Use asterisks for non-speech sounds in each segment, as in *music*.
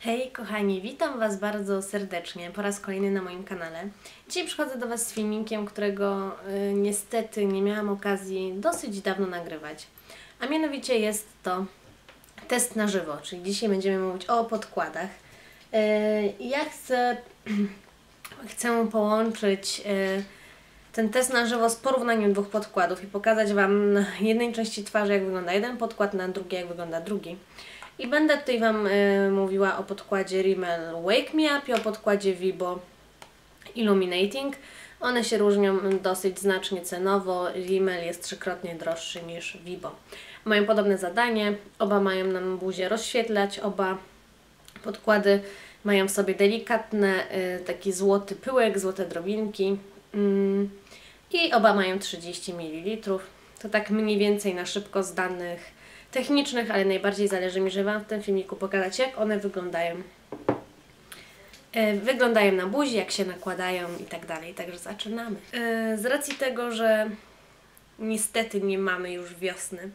Hej kochani, witam Was bardzo serdecznie po raz kolejny na moim kanale. Dzisiaj przychodzę do Was z filmikiem, którego y, niestety nie miałam okazji dosyć dawno nagrywać. A mianowicie jest to test na żywo, czyli dzisiaj będziemy mówić o podkładach. Y, ja chcę, *clears throat* chcę połączyć y, ten test na żywo z porównaniem dwóch podkładów i pokazać Wam na jednej części twarzy jak wygląda jeden podkład, na drugiej jak wygląda drugi. I będę tutaj Wam y, mówiła o podkładzie Rimmel Wake Me Up i o podkładzie Vibo Illuminating. One się różnią dosyć znacznie cenowo. Rimmel jest trzykrotnie droższy niż Vibo. Mają podobne zadanie, oba mają nam buzię rozświetlać, oba podkłady mają w sobie delikatne, y, taki złoty pyłek, złote drobinki mm, i oba mają 30 ml. To tak mniej więcej na szybko z danych technicznych, ale najbardziej zależy mi, żeby Wam w tym filmiku pokazać, jak one wyglądają. E, wyglądają na buzi, jak się nakładają i tak dalej. Także zaczynamy. E, z racji tego, że niestety nie mamy już wiosny,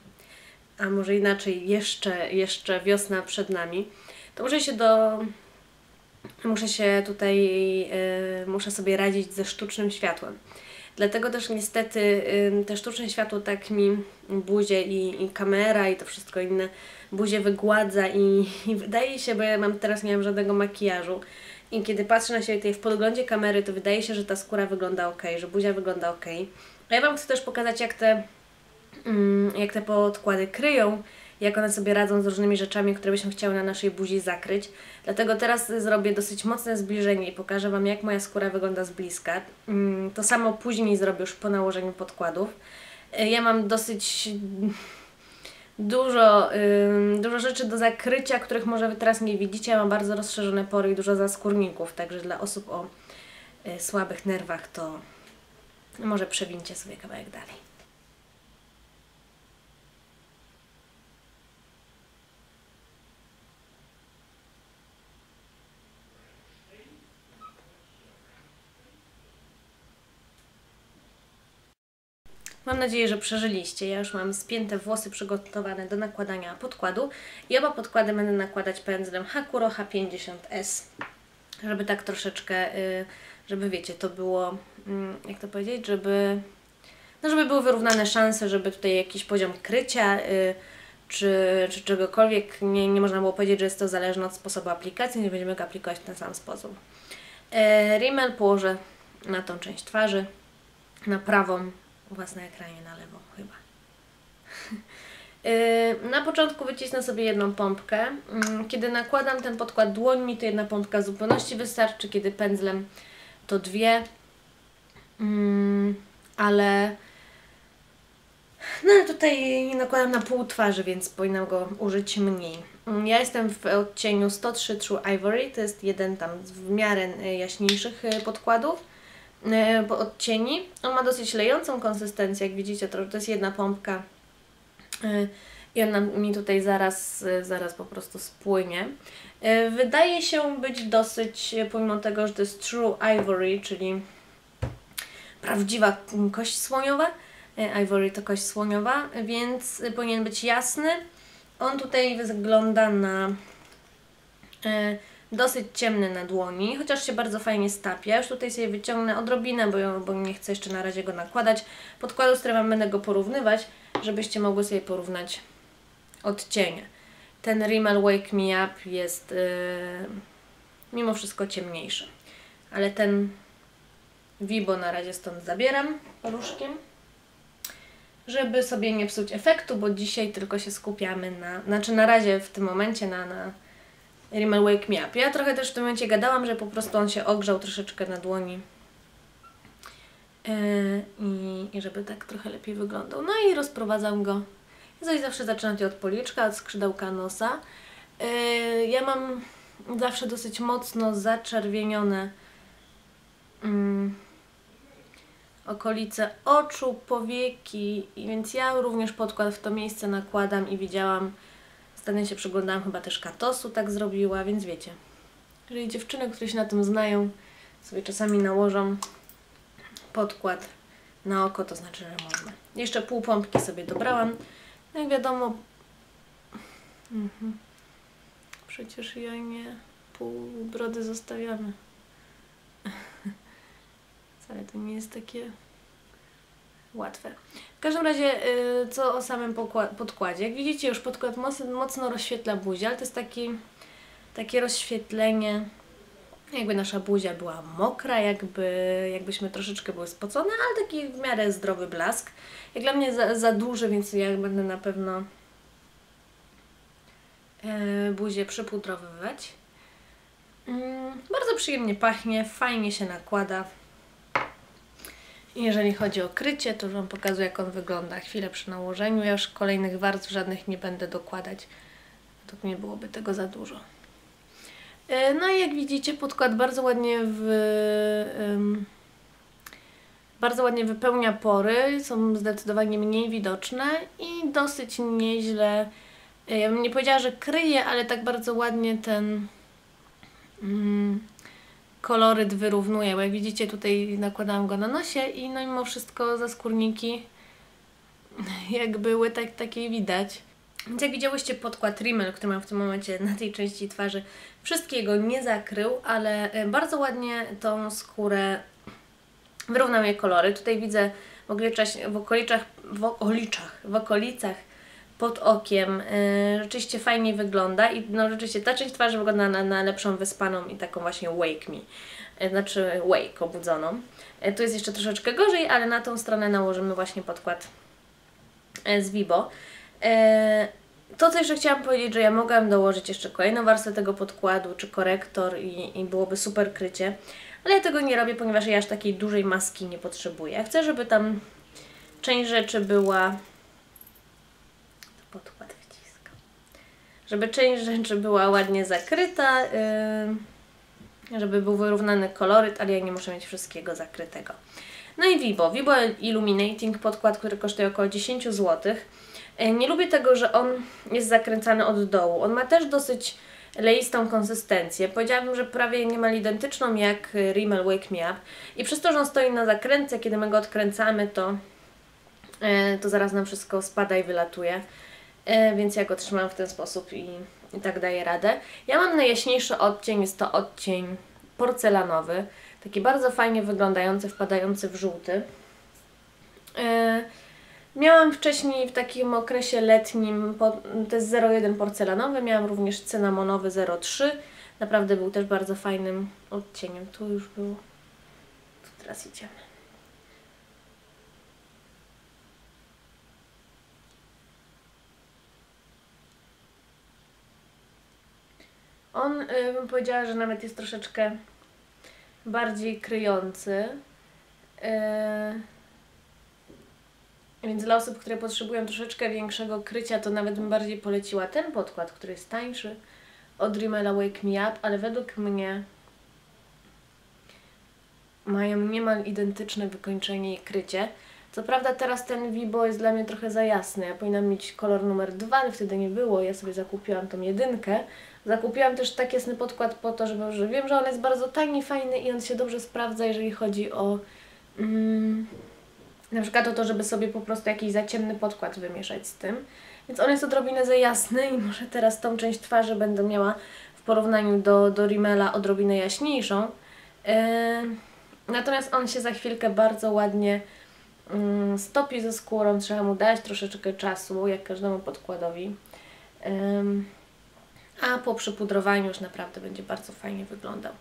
a może inaczej, jeszcze, jeszcze wiosna przed nami, to muszę się do muszę się tutaj, y, muszę sobie radzić ze sztucznym światłem. Dlatego też niestety te sztuczne światło tak mi buzię i, i kamera i to wszystko inne buzię wygładza i, i wydaje się, bo ja mam teraz nie mam żadnego makijażu i kiedy patrzę na siebie tutaj w podglądzie kamery, to wydaje się, że ta skóra wygląda ok, że buzia wygląda ok. A ja Wam chcę też pokazać, jak te, mm, jak te podkłady kryją jak one sobie radzą z różnymi rzeczami, które byśmy chciały na naszej buzi zakryć. Dlatego teraz zrobię dosyć mocne zbliżenie i pokażę Wam, jak moja skóra wygląda z bliska. Mm, to samo później zrobię już po nałożeniu podkładów. Y, ja mam dosyć dużo, dużo rzeczy do zakrycia, których może Wy teraz nie widzicie. Ja mam bardzo rozszerzone pory i dużo zaskórników, także dla osób o y, słabych nerwach to może przewincie sobie kawałek dalej. Mam nadzieję, że przeżyliście. Ja już mam spięte włosy przygotowane do nakładania podkładu i oba podkłady będę nakładać pędzlem Hakuro H50S, żeby tak troszeczkę, y, żeby wiecie, to było, mm, jak to powiedzieć, żeby, no żeby były wyrównane szanse, żeby tutaj jakiś poziom krycia y, czy, czy czegokolwiek, nie, nie można było powiedzieć, że jest to zależne od sposobu aplikacji, nie będziemy go aplikować w ten sam sposób. E, Rimmel położę na tą część twarzy, na prawą u Was na ekranie na lewo chyba. Yy, *laughs* na początku wycisnę sobie jedną pompkę. Mm, kiedy nakładam ten podkład dłońmi, to jedna pompka w zupełności wystarczy. Kiedy pędzlem, to dwie. Mm, ale no ale tutaj nakładam na pół twarzy, więc powinnam go użyć mniej. Mm, ja jestem w odcieniu 103 True Ivory, to jest jeden tam z w miarę y, jaśniejszych y, podkładów. E, odcieni. On ma dosyć lejącą konsystencję, jak widzicie, to, to jest jedna pompka e, i ona mi tutaj zaraz, e, zaraz po prostu spłynie. Wydaje się być dosyć, pomimo tego, że to jest True Ivory, czyli prawdziwa kość słoniowa, Ivory to kość słoniowa, więc powinien być jasny. On tutaj wygląda na dosyć ciemny na dłoni, chociaż się bardzo fajnie stapia. Już tutaj sobie wyciągnę odrobinę, bo, bo nie chcę jeszcze na razie go nakładać. Podkładu, z którym będę go porównywać, żebyście mogły sobie porównać odcienie. Ten Rimmel Wake Me Up jest yy, mimo wszystko ciemniejszy. Ale ten Vibo na razie stąd zabieram paluszkiem, żeby sobie nie psuć efektu, bo dzisiaj tylko się skupiamy na, znaczy na razie w tym momencie na, na Rimmel Wake Me Up. Ja trochę też w tym momencie gadałam, że po prostu on się ogrzał troszeczkę na dłoni. Yy, i, I żeby tak trochę lepiej wyglądał. No i rozprowadzam go. Coś zawsze zaczynam od policzka, od skrzydełka nosa. Yy, ja mam zawsze dosyć mocno zaczerwienione yy, okolice oczu, powieki, więc ja również podkład w to miejsce nakładam i widziałam Ostatnio się przyglądałam, chyba też Katosu tak zrobiła, więc wiecie. Jeżeli dziewczyny, które się na tym znają, sobie czasami nałożą podkład na oko, to znaczy, że można. Jeszcze pół pompki sobie dobrałam. No jak wiadomo, mhm. przecież ja nie, pół brody zostawiamy. *laughs* Wcale to nie jest takie łatwe. W każdym razie, y, co o samym podkładzie. Jak widzicie, już podkład mocno, rozświetla buzię, ale to jest taki, takie rozświetlenie, jakby nasza buzia była mokra, jakby, jakbyśmy troszeczkę były spocone, ale taki w miarę zdrowy blask. Jak dla mnie za, za duży, więc ja będę na pewno e, buzię przypudrowywać. Mm, bardzo przyjemnie pachnie, fajnie się nakłada. Jeżeli chodzi o krycie, to już Wam pokazuję, jak on wygląda chwilę przy nałożeniu. Ja już kolejnych warstw żadnych nie będę dokładać. To nie byłoby tego za dużo. E, no i jak widzicie, podkład bardzo ładnie w, bardzo ładnie wypełnia pory, są zdecydowanie mniej widoczne i dosyć nieźle, e, ja bym nie powiedziała, że kryje, ale tak bardzo ładnie ten um, koloryt wyrównuje, bo jak widzicie tutaj nakładałam go na nosie i no mimo wszystko za skórniki *laughs* jak były, tak, takiej widać. Więc jak widziałyście podkład Rimmel, który mam w tym momencie na tej części twarzy, wszystkiego nie zakrył, ale e, bardzo ładnie tą skórę wyrównał jej kolory. Tutaj widzę w w okolicach, w okolicach, w okolicach pod okiem yy, rzeczywiście fajnie wygląda i no rzeczywiście ta część twarzy wygląda na, na lepszą wyspaną i taką właśnie wake me, yy, znaczy wake obudzoną. Yy, tu jest jeszcze troszeczkę gorzej, ale na tą stronę nałożymy właśnie podkład z Vibo. To, co jeszcze chciałam powiedzieć, że ja mogłam dołożyć jeszcze kolejną warstwę tego podkładu, czy korektor i, i byłoby super krycie, ale ja tego nie robię, ponieważ ja aż takiej dużej maski nie potrzebuję. Chcę, żeby tam część rzeczy była podkład wyciska. Żeby część rzeczy była ładnie zakryta, yy, żeby był wyrównany koloryt, ale ja nie muszę mieć wszystkiego zakrytego. No i Vibo. Vibo Illuminating podkład, który kosztuje około 10 zł. Yy, nie lubię tego, że on jest zakręcany od dołu. On ma też dosyć leistą konsystencję. Powiedziałabym, że prawie niemal identyczną jak Rimmel Wake Me Up. I przez to, że on stoi na zakrętce, kiedy my go odkręcamy, to, yy, to zaraz nam wszystko spada i wylatuje. E, więc ja go trzymam w ten sposób i, i tak daję radę. Ja mam najjaśniejszy odcień, jest to odcień porcelanowy, taki bardzo fajnie wyglądający, wpadający w żółty. E, miałam wcześniej w takim okresie letnim, to jest 01 porcelanowy, miałam również cynamonowy 03, naprawdę był też bardzo fajnym odcieniem. Tu już był, tu teraz idziemy. On, y, bym powiedziała, że nawet jest troszeczkę bardziej kryjący. Y, więc dla osób, które potrzebują troszeczkę większego krycia, to nawet bym bardziej poleciła ten podkład, który jest tańszy od Rimmela Wake Me Up, ale według mnie mają niemal identyczne wykończenie i krycie. Co prawda teraz ten Vibo jest dla mnie trochę za jasny. Ja powinnam mieć kolor numer dwa, ale wtedy nie było. Ja sobie zakupiłam tą jedynkę. Zakupiłam też tak jasny podkład po to, żeby, że wiem, że on jest bardzo tani, fajny i on się dobrze sprawdza, jeżeli chodzi o mm, na przykład o to, żeby sobie po prostu jakiś za ciemny podkład wymieszać z tym. Więc on jest odrobinę za jasny i może teraz tą część twarzy będę miała w porównaniu do, do Rimmela odrobinę jaśniejszą. Yy, natomiast on się za chwilkę bardzo ładnie Mm, stopi ze skórą, trzeba mu dać troszeczkę czasu, jak każdemu podkładowi. A po przypudrowaniu już naprawdę będzie bardzo fajnie wyglądał.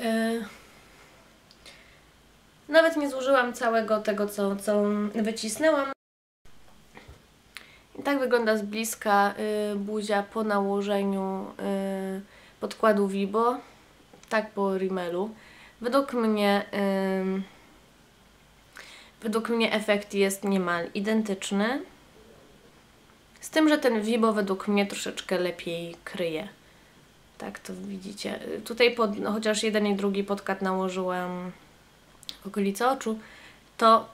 E, nawet nie zużyłam całego tego, co, co wycisnęłam. I tak wygląda z bliska y, buzia po nałożeniu y, podkładu Vibo, tak po rimelu. Według mnie y, Według mnie efekt jest niemal identyczny. Z tym, że ten Vibo według mnie troszeczkę lepiej kryje. Tak to widzicie. Tutaj pod, no, chociaż jeden i drugi podkat nałożyłam w okolicy oczu, to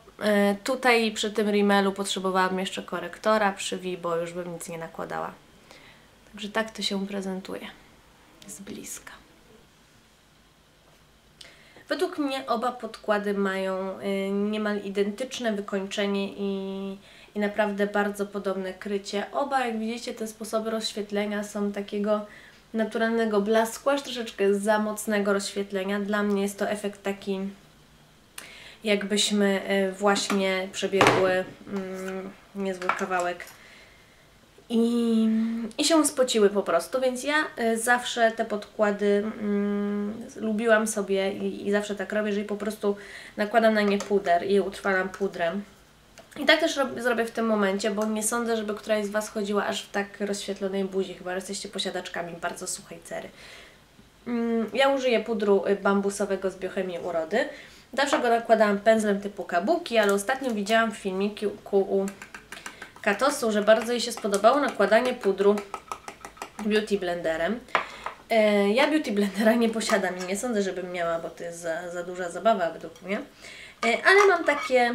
y, tutaj przy tym rimelu potrzebowałam jeszcze korektora, przy Vibo już bym nic nie nakładała. Także tak to się prezentuje z bliska. Według mnie oba podkłady mają y, niemal identyczne wykończenie i, i naprawdę bardzo podobne krycie. Oba, jak widzicie, te sposoby rozświetlenia są takiego naturalnego blasku, aż troszeczkę za mocnego rozświetlenia. Dla mnie jest to efekt taki, jakbyśmy e, właśnie przebiegły mm, niezły kawałek i, i się spociły po prostu, więc ja y, zawsze te podkłady mm, lubiłam sobie i, i zawsze tak robię, że po prostu nakładam na nie puder i utrwalam pudrem. I tak też rob, zrobię w tym momencie, bo nie sądzę, żeby któraś z Was chodziła aż w tak rozświetlonej buzi, chyba jesteście posiadaczkami bardzo suchej cery. Mm, ja użyję pudru y, bambusowego z biochemii urody. Zawsze go nakładałam pędzlem typu kabuki, ale ostatnio widziałam w filmiku u Katosu, że bardzo jej się spodobało nakładanie pudru Beauty Blenderem. E, ja Beauty Blendera nie posiadam i nie sądzę, żebym miała, bo to jest za, za duża zabawa według mnie. E, ale mam takie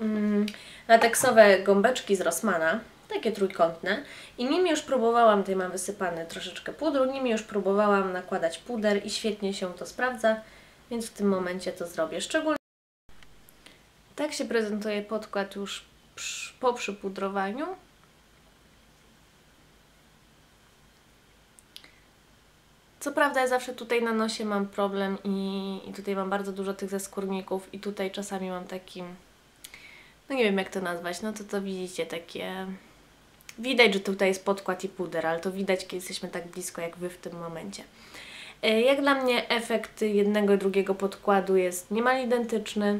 mm, lateksowe gąbeczki z Rossmana, takie trójkątne i nimi już próbowałam, tutaj mam wysypany troszeczkę pudru, nimi już próbowałam nakładać puder i świetnie się to sprawdza, więc w tym momencie to zrobię. Szczególnie tak się prezentuje podkład już po przypudrowaniu. Co prawda ja zawsze tutaj na nosie mam problem i, i tutaj mam bardzo dużo tych zaskórników i tutaj czasami mam taki, no nie wiem jak to nazwać, no to to widzicie takie, widać, że tutaj jest podkład i puder, ale to widać kiedy jesteśmy tak blisko jak Wy w tym momencie. E, jak dla mnie efekt jednego i drugiego podkładu jest niemal identyczny.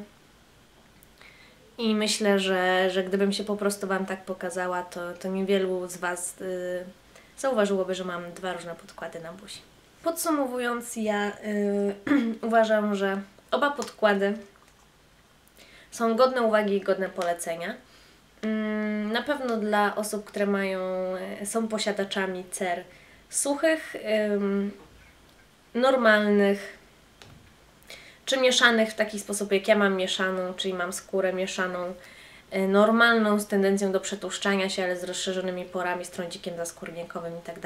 I myślę, że, że gdybym się po prostu Wam tak pokazała, to, to niewielu z Was y, zauważyłoby, że mam dwa różne podkłady na buzi. Podsumowując, ja y, *clears throat* uważam, że oba podkłady są godne uwagi i godne polecenia. Mm, na pewno dla osób, które mają, y, są posiadaczami cer suchych, normalnych, czy mieszanych w taki sposób, jak ja mam mieszaną, czyli mam skórę mieszaną e, normalną, z tendencją do przetłuszczania się, ale z rozszerzonymi porami, z trądzikiem zaskórnikowym i tak.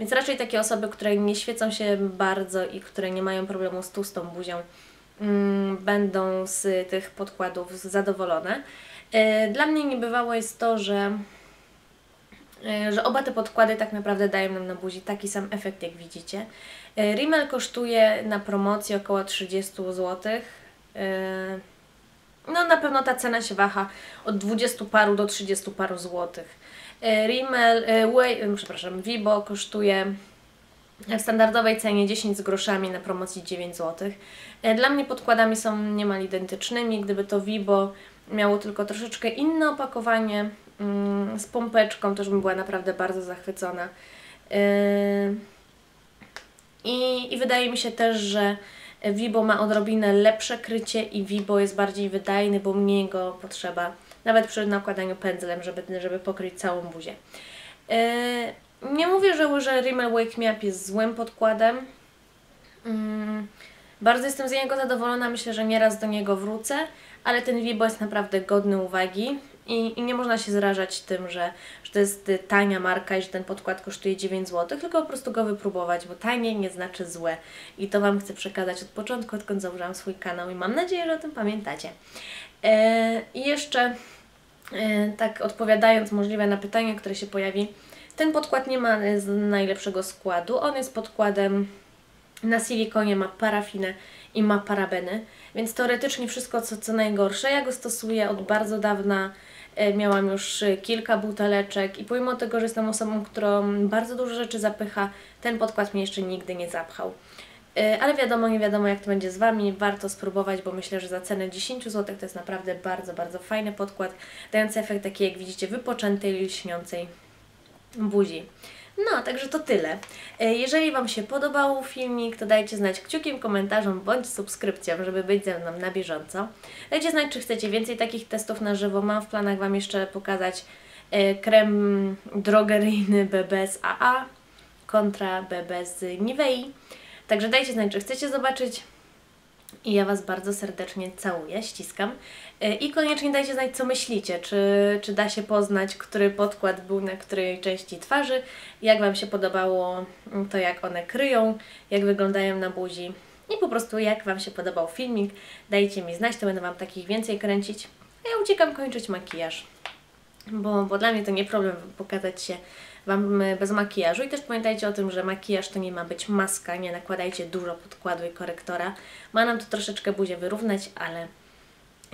Więc raczej takie osoby, które nie świecą się bardzo i które nie mają problemu z tłustą buzią, będą z tych podkładów zadowolone. E, dla mnie niebywało jest to, że e, że oba te podkłady tak naprawdę dają nam na buzi taki sam efekt, jak widzicie. E, Rimmel kosztuje na promocji około 30 zł. No na pewno ta cena się waha od 20 paru do 30 paru złotych. Rimmel, Way, przepraszam, Vibo kosztuje w standardowej cenie 10 z groszami, na promocji 9 zł. Dla mnie podkładami są niemal identycznymi. Gdyby to Vibo miało tylko troszeczkę inne opakowanie mm, z pompeczką, już bym była naprawdę bardzo zachwycona. I, I wydaje mi się też, że Vibo ma odrobinę lepsze krycie i Vibo jest bardziej wydajny, bo mniej go potrzeba, nawet przy nakładaniu pędzlem, żeby, żeby pokryć całą buzię. Yy, nie mówię, że, że Rimmel Wake Map jest złym podkładem. Yy, bardzo jestem z niego zadowolona, myślę, że nieraz do niego wrócę, ale ten Vibo jest naprawdę godny uwagi. I, I nie można się zrażać tym, że, że to jest y, tania marka i że ten podkład kosztuje 9 zł, tylko po prostu go wypróbować, bo tanie nie znaczy złe. I to Wam chcę przekazać od początku, odkąd założyłam swój kanał i mam nadzieję, że o tym pamiętacie. E, I jeszcze e, tak odpowiadając możliwe na pytanie, które się pojawi, ten podkład nie ma e, najlepszego składu. On jest podkładem na silikonie, ma parafinę i ma parabeny, więc teoretycznie wszystko co, co najgorsze. Ja go stosuję od bardzo dawna, E, miałam już e, kilka buteleczek i pomimo tego, że jestem osobą, którą bardzo dużo rzeczy zapycha, ten podkład mnie jeszcze nigdy nie zapchał. Ale wiadomo, nie wiadomo jak to będzie z Wami, warto spróbować, bo myślę, że za cenę 10 zł to jest naprawdę bardzo, bardzo fajny podkład, dający efekt taki, jak widzicie, wypoczętej, lśniącej buzi. No, także to tyle. E, jeżeli Wam się podobał filmik, to dajcie znać kciukiem, komentarzem bądź subskrypcją, żeby być ze mną na bieżąco. Dajcie znać, czy chcecie więcej takich testów na żywo. Mam w planach Wam jeszcze pokazać e, krem drogeryjny BB z AA kontra BB z Nivei. Także dajcie znać, czy chcecie zobaczyć i ja Was bardzo serdecznie całuję, ściskam. E, I koniecznie dajcie znać, co myślicie. Czy, czy da się poznać, który podkład był na której części twarzy, jak Wam się podobało to, jak one kryją, jak wyglądają na buzi i po prostu jak Wam się podobał filmik. Dajcie mi znać, to będę Wam takich więcej kręcić. A ja uciekam kończyć makijaż, bo, bo dla mnie to nie problem pokazać się Wam bez makijażu. I też pamiętajcie o tym, że makijaż to nie ma być maska, nie nakładajcie dużo podkładu i korektora. Ma nam to troszeczkę buzię wyrównać, ale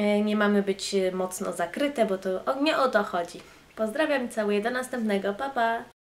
y, nie mamy być y, mocno zakryte, bo to nie o to chodzi. Pozdrawiam i całuję, do następnego, pa pa!